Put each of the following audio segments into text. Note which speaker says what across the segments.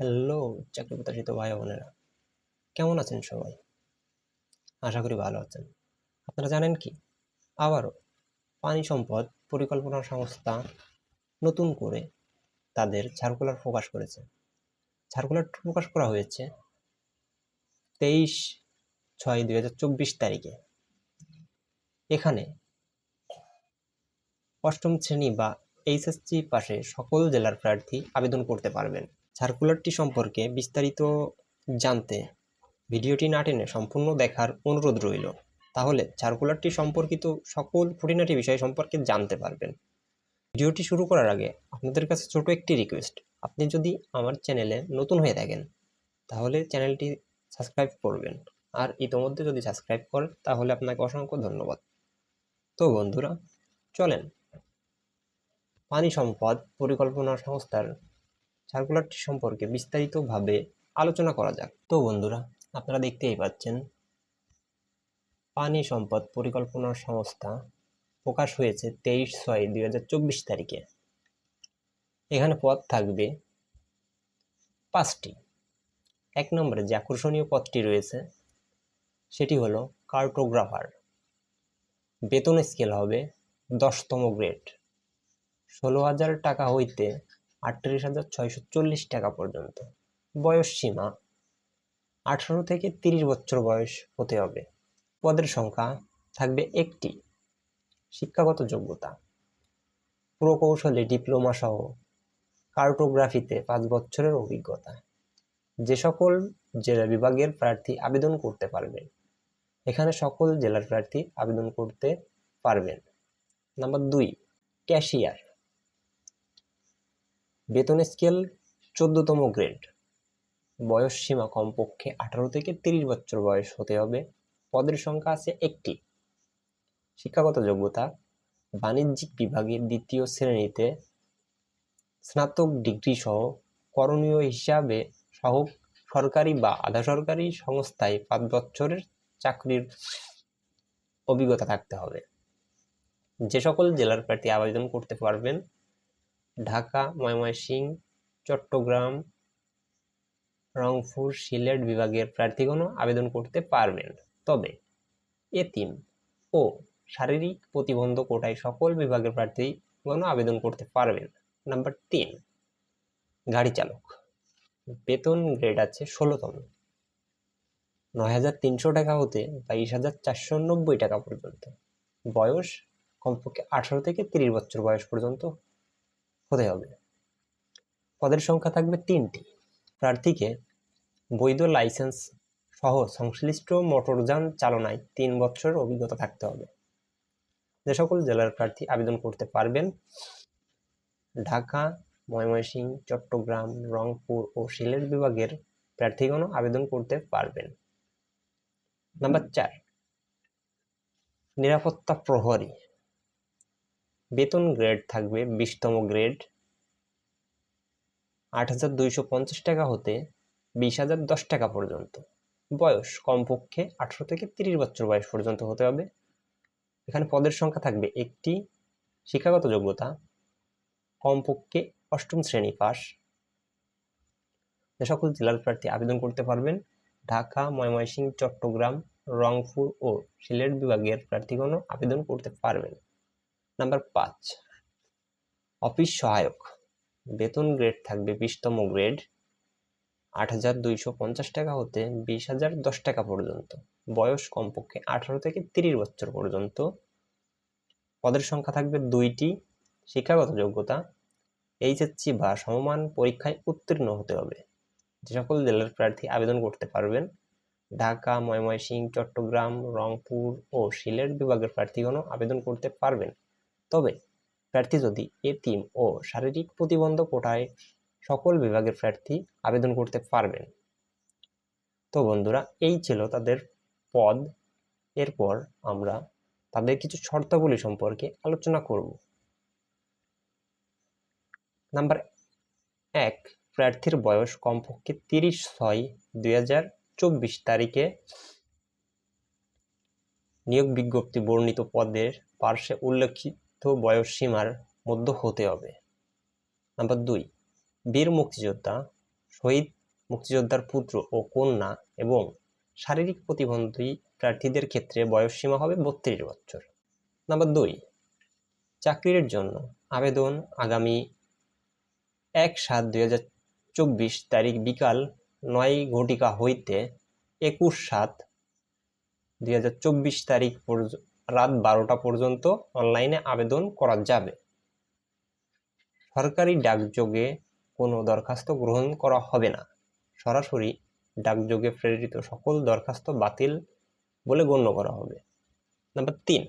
Speaker 1: Hello চাকরি প্রত্যাশিত ভাই বোনেরা। কেমন আছেন সবাই? আশা করি ভালো আছেন। আপনারা জানেন কি? আবারও পানি সম্পদ পরিকল্পনা সংস্থা নতুন করে তাদের সার্কুলার প্রকাশ করেছে। সার্কুলার প্রকাশ করা হয়েছে তেইশ ছয় দুই হাজার চব্বিশ তারিখে। এখানে অষ্টম শ্রেণি বা এইচএসসি পাশে সকল জেলার প্রার্থী আবেদন করতে পারবেন। সার্কুলারটি সম্পর্কে বিস্তারিত জানতে ভিডিওটি না টেনে সম্পূর্ণ দেখার অনুরোধ রইল। তাহলে সার্কুলারটি সম্পর্কিত সকল খুঁটিনাটি বিষয় সম্পর্কে জানতে পারবেন। ভিডিওটি শুরু করার আগে আপনাদের কাছে ছোট একটি রিকোয়েস্ট আপনি যদি আমার চ্যানেলে নতুন হয়ে থাকেন, তাহলে চ্যানেলটি সাবস্ক্রাইব করবেন। আর ইতোমধ্যে যদি সাবস্ক্রাইব করেন, তাহলে আপনাকে অসংখ্য ধন্যবাদ। তো বন্ধুরা, চলেন। পানি সম্পদ পরিকল্পনা সংস্থার সার্কুলারটি সম্পর্কে বিস্তারিতভাবে আলোচনা করা যাক। তো বন্ধুরা, আপনারা দেখতেই পাচ্ছেন, পানি সম্পদ পরিকল্পনা সংস্থা প্রকাশ হয়েছে তেইশ ছয় দুই হাজার চব্বিশ তারিখে। এখানে পদ থাকবে পাঁচটি। এক নম্বরে যে আকর্ষণীয় পদটি রয়েছে, সেটি হলো কার্টোগ্রাফার। বেতন স্কেল হবে দশতম গ্রেড। ষোলো হাজার টাকা হইতে আটত্রিশ হাজার ছয়শো চল্লিশ টাকা পর্যন্ত। বয়স সীমা আঠারো থেকে তিরিশ বছর বয়স হতে হবে। পদের সংখ্যা থাকবে একটি, শিক্ষাগত যোগ্যতা। প্রকৌশলে ডিপ্লোমা সহ কার্টোগ্রাফিতে পাঁচ বছরের অভিজ্ঞতা। যে সকল জেলা বিভাগের প্রার্থী আবেদন করতে পারবেন। এখানে সকল জেলার প্রার্থী আবেদন করতে পারবেন। নাম্বার দুই, ক্যাশিয়ার। বেতন স্কেল চোদ্দতম গ্রেড। বয়স সীমা কমপক্ষে আঠারো থেকে তিরিশ বছর বয়স হতে হবে। পদের সংখ্যা আছে একটি। শিক্ষাগত যোগ্যতা, বাণিজ্যিক বিভাগের দ্বিতীয় শ্রেণীতে স্নাতক ডিগ্রি সহ করণীয় হিসাবে সহ সরকারি বা আধা সরকারি সংস্থায় পাঁচ বছরের চাকরির অভিজ্ঞতা থাকতে হবে। যে সকল জেলার প্রার্থী আবেদন করতে পারবেন ঢাকা, ময়মনসিংহ, চট্টগ্রাম, রংপুর, সিলেট বিভাগের প্রার্থীগণও আবেদন করতে পারবেন। তবে এতিম ও শারীরিক প্রতিবন্ধ কোটায় সকল বিভাগের প্রার্থীগণও আবেদন করতে পারবেন। নাম্বার তিন, গাড়ি চালক। বেতন গ্রেড আছে ষোলোতম। নয় হাজার তিনশো টাকা হতে বাইশ হাজার চারশো নব্বই টাকা পর্যন্ত। বয়স কমপক্ষে আঠারো থেকে তিরিশ বছর বয়স পর্যন্ত হতে হবে। পদের সংখ্যা থাকবে তিনটি। প্রার্থীকে বৈধ লাইসেন্স সহ সংশ্লিষ্ট মোটরযান চালনায় তিন বছরের অভিজ্ঞতা থাকতে হবে। যে সকল জেলার প্রার্থী আবেদন করতে পারবেন, ঢাকা, ময়মনসিংহ, চট্টগ্রাম, রংপুর ও সিলেট বিভাগের প্রার্থীগণও আবেদন করতে পারবেন। নাম্বার চার, নিরাপত্তা প্রহরী। বেতন গ্রেড থাকবে বিশতম গ্রেড। আট হাজার দুইশো পঞ্চাশ টাকা হতে বিশ হাজার দশ টাকা পর্যন্ত। বয়স কমপক্ষে আঠারো থেকে তিরিশ বছর বয়স পর্যন্ত হতে হবে। এখানে পদের সংখ্যা থাকবে একটি, শিক্ষাগত যোগ্যতা, কমপক্ষে অষ্টম শ্রেণি পাস যে সকল জেলার প্রার্থী আবেদন করতে পারবেন, ঢাকা, ময়মনসিংহ, চট্টগ্রাম, রংপুর ও সিলেট বিভাগের প্রার্থীগণও আবেদন করতে পারবেন। নাম্বার পাঁচ। অফিস সহায়ক। বেতন গ্রেড থাকবে বিশতম গ্রেড আট হাজার দুইশো পঞ্চাশ টাকা হতে বিশ হাজার দশ টাকা পর্যন্ত। বয়স কমপক্ষে আঠারো থেকে তিরিশ বছর পর্যন্ত। পদের সংখ্যা থাকবে দুইটি। শিক্ষাগত যোগ্যতা, এইচএসসি বা সমমান পরীক্ষায় উত্তীর্ণ হতে হবে। যে সকল জেলার প্রার্থী আবেদন করতে পারবেন। ঢাকা, ময়মনসিংহ, চট্টগ্রাম, রংপুর ও সিলেট বিভাগের প্রার্থীগণও আবেদন করতে পারবেন। তবে প্রার্থী যদি এতিম ও শারীরিক প্রতিবন্ধক কোটায় সকল বিভাগের প্রার্থী আবেদন করতে পারবেন। তো বন্ধুরা, এই ছিল তাদের পদ। এরপর আমরা তাদের কিছু শর্তাবলী সম্পর্কে আলোচনা করব। নাম্বার এক, প্রার্থীর বয়স কমপক্ষে তিরিশ ছয় দুই তারিখে নিয়োগ বিজ্ঞপ্তি বর্ণিত পদের পার্শ্বে উল্লেখিত বয়স সীমার মধ্যে হতে হবে। নাম্বার দুই, বীর মুক্তিযোদ্ধা, শহীদ মুক্তিযোদ্ধার পুত্র ও কন্যা এবং শারীরিক প্রতিবন্ধী প্রার্থীদের ক্ষেত্রে বয়সসীমা হবে বত্রিশ বছর। নাম্বার দুই, চাকরির জন্য আবেদন আগামী এক সাত দুই হাজার চব্বিশ তারিখ বিকাল নয় ঘটিকা হইতে একুশ সাত দুই হাজার চব্বিশ তারিখ রাত বারোটা পর্যন্ত অনলাইনে আবেদন করা যাবে। সরকারি ডাকযোগে কোনো দরখাস্ত গ্রহণ করা হবে না। সরাসরি ডাকযোগে প্রেরিত সকল দরখাস্ত বাতিল বলে গণ্য করা হবে। নাম্বার তিন,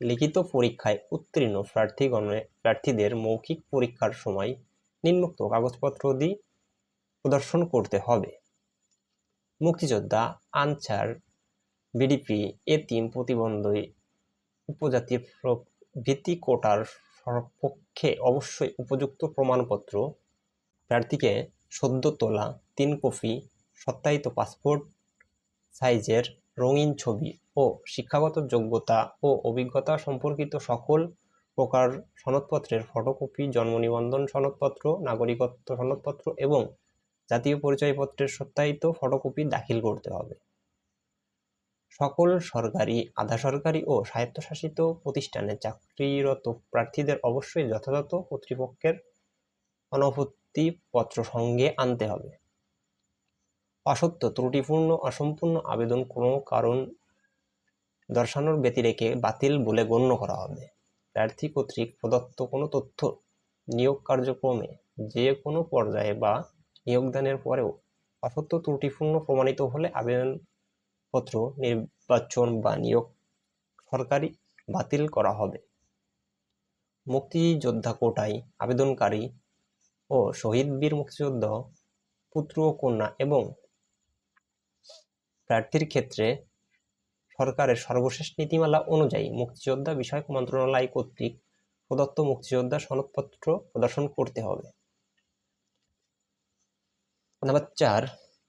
Speaker 1: লিখিত পরীক্ষায় উত্তীর্ণ প্রার্থীগণে প্রার্থীদের মৌখিক পরীক্ষার সময় নিম্নোক্ত কাগজপত্র দিয়ে প্রদর্শন করতে হবে। মুক্তিযোদ্ধা, আনসার বিডিপি এতিম প্রতিবন্ধী উপজাতি ভিত্তি কোটার সপক্ষে অবশ্যই উপযুক্ত প্রমাণপত্র। প্রার্থীকে সদ্য তোলা তিন কপি, সত্যায়িত পাসপোর্ট, সাইজের রঙিন ছবি ও শিক্ষাগত যোগ্যতা ও অভিজ্ঞতা সম্পর্কিত সকল প্রকার সনদপত্রের ফটোকপি, জন্ম নিবন্ধন সনদপত্র, নাগরিকত্ব সনদপত্র এবং জাতীয় পরিচয়পত্রের সত্যায়িত ফটোকপি দাখিল করতে হবে। সকল সরকারি, আধা সরকারি ও স্বায়ত্তশাসিত প্রতিষ্ঠানে চাকরিরত প্রার্থীদের অবশ্যই যথাযথ কর্তৃপক্ষের অনভুক্তি পত্র সঙ্গে আনতে হবে। অসত্য, ত্রুটিপূর্ণ, অসম্পূর্ণ আবেদন কোনো কারণ দর্শানোর ব্যতিরেকে বাতিল বলে গণ্য করা হবে। প্রার্থী কর্তৃক প্রদত্ত কোনো তথ্য, নিয়োগ কার্যক্রমে যে কোনো পর্যায়ে বা নিয়োগদানের পরেও অসত্য, ত্রুটিপূর্ণ প্রমাণিত হলে আবেদনপত্র নির্বাচন বা নিয়োগ সরকারি বাতিল করা হবে। মুক্তিযোদ্ধা কোটায় আবেদনকারী ও শহীদ বীর মুক্তিযোদ্ধা, পুত্র ও কন্যা এবং প্রার্থীর ক্ষেত্রে সরকারের সর্বশেষ নীতিমালা অনুযায়ী মুক্তিযোদ্ধা বিষয়ক মন্ত্রণালয় কর্তৃক প্রদত্ত মুক্তিযোদ্ধা সনদপত্র প্রদর্শন করতে হবে। নাম্বার চার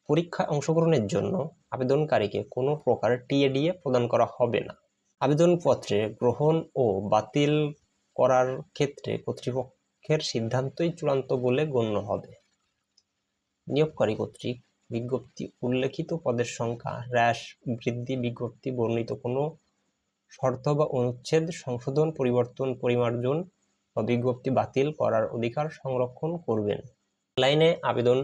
Speaker 1: পরীক্ষায় অংশগ্রহণের জন্য আবেদনকারীকে কোনো প্রকার টিএডিএ প্রদান করা হবে না। আবেদনপত্রে গ্রহণ ও বাতিল করার ক্ষেত্রে কর্তৃপক্ষের সিদ্ধান্তই চূড়ান্ত বলে গণ্য হবে। নিয়োগকারী কর্তৃক বিজ্ঞপ্তি, উল্লেখিত পদের সংখ্যা, হ্রাস, বৃদ্ধি বিজ্ঞপ্তি, বর্ণিত কোনো শর্ত বা অনুচ্ছেদ, সংশোধন, পরিবর্তন, পরিমার্জন বা বিজ্ঞপ্তি বাতিল করার অধিকার সংরক্ষণ করবেন। অনলাইনে আবেদন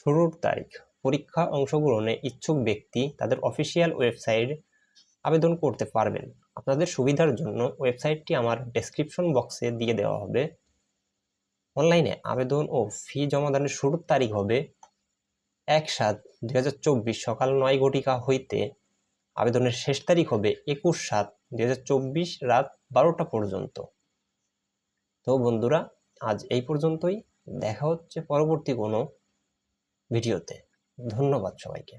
Speaker 1: শুরুর তারিখ। পরীক্ষা অংশগ্রহণে ইচ্ছুক ব্যক্তি তাদের অফিসিয়াল ওয়েবসাইট আবেদন করতে পারবেন। আপনাদের সুবিধার জন্য ওয়েবসাইটটি আমার ডেসক্রিপশন বক্সে দিয়ে দেওয়া হবে। অনলাইনে আবেদন ও ফি জমাদানের শুরুর তারিখ হবে এক সাত দুই হাজার চব্বিশ সকাল নয় ঘটিকা হইতে। আবেদনের শেষ তারিখ হবে একুশ সাত দুই হাজার চব্বিশ রাত বারোটা পর্যন্ত। তো বন্ধুরা, আজ এই পর্যন্তই। দেখা হচ্ছে পরবর্তী কোনো ভিডিওতে। ধন্যবাদ সবাইকে।